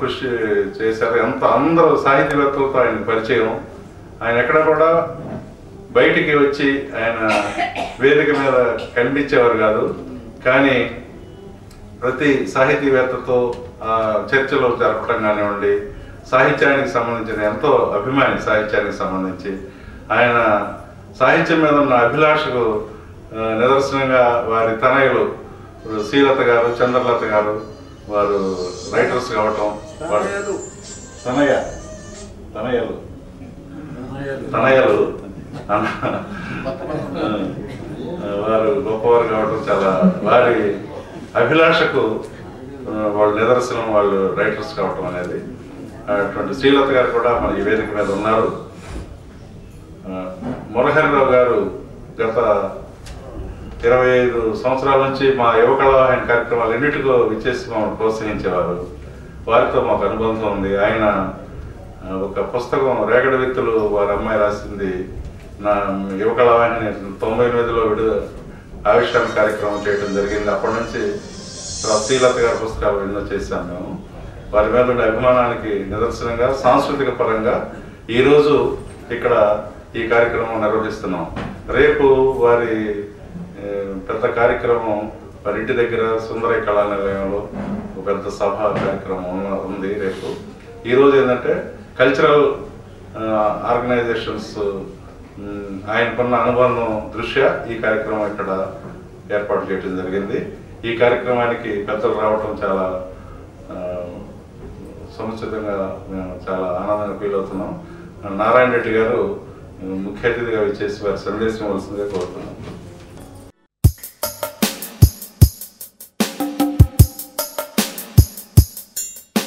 కృషి చేశారు. ఎంత అందరూ సాహితీవేత్తలతో ఆయన పరిచయం. ఆయన ఎక్కడ కూడా బయటికి వచ్చి ఆయన వేదిక మీద కనిపించేవారు కాదు. కానీ ప్రతి సాహితీవేత్తతో ఆ, చర్చలు జరపడం కానివ్వండి సాహిత్యానికి సంబంధించిన ఎంతో అభిమాని సాహిత్యానికి సంబంధించి ఆయన సాహిత్యం మీద ఉన్న అభిలాషకు నిదర్శనంగా వారి తనయులు శ్రీలత గారు చంద్రలత గారు వారు రైటర్స్ కావటం వారు తనయ తనయలు. తనయలు. వారు గొప్పవారు కావడం చాలా వారి అభిలాషకు వాళ్ళ నిదర్శనం వాళ్ళు రైటర్స్ కావటం అనేది. అటువంటి శ్రీలత గారు కూడా మన ఈ వేదిక మీద ఉన్నారు. మురహరిరావు గారు గత ఇరవై ఐదు సంవత్సరాల నుంచి మా యువకళ ఆయన కార్యక్రమాలు ఎన్నిటికో విచ్చేసి మమ్మల్ని ప్రోత్సహించేవారు. వారితో మాకు అనుబంధం ఉంది. ఆయన ఒక పుస్తకం రేగడ వ్యక్తులు వారి అమ్మాయి రాసింది. నా యువకళ ఆయన తొంభై ఎనిమిదిలో విడు ఆవిష్కరణ కార్యక్రమం చేయడం జరిగింది. అప్పటి నుంచి శ్రీలత గారి పుస్తకాలు ఎన్నో చేశాం మేము. వారి మీద ఉండే అభిమానానికి నిదర్శనంగా సాంస్కృతిక పరంగా ఈరోజు ఇక్కడ ఈ కార్యక్రమం నిర్వహిస్తున్నాం. రేపు వారి పెద్ద కార్యక్రమం మరి ఇంటి దగ్గర సుందర కళానిలయంలో ఒక పెద్ద సభ కార్యక్రమం ఉంది రేపు. ఈ రోజు ఏంటంటే కల్చరల్ ఆర్గనైజేషన్స్ ఆయనకున్న అనుబంధం దృష్ట్యా ఈ కార్యక్రమం ఇక్కడ ఏర్పాటు చేయడం జరిగింది. ఈ కార్యక్రమానికి పెద్దలు రావటం చాలా సముచితంగా మేము చాలా ఆనందంగా ఫీల్ అవుతున్నాం. నారాయణ రెడ్డి గారు ముఖ్య అతిథిగా విచ్చేసి వారి సందేశం వలసిందే కోరుతున్నాం.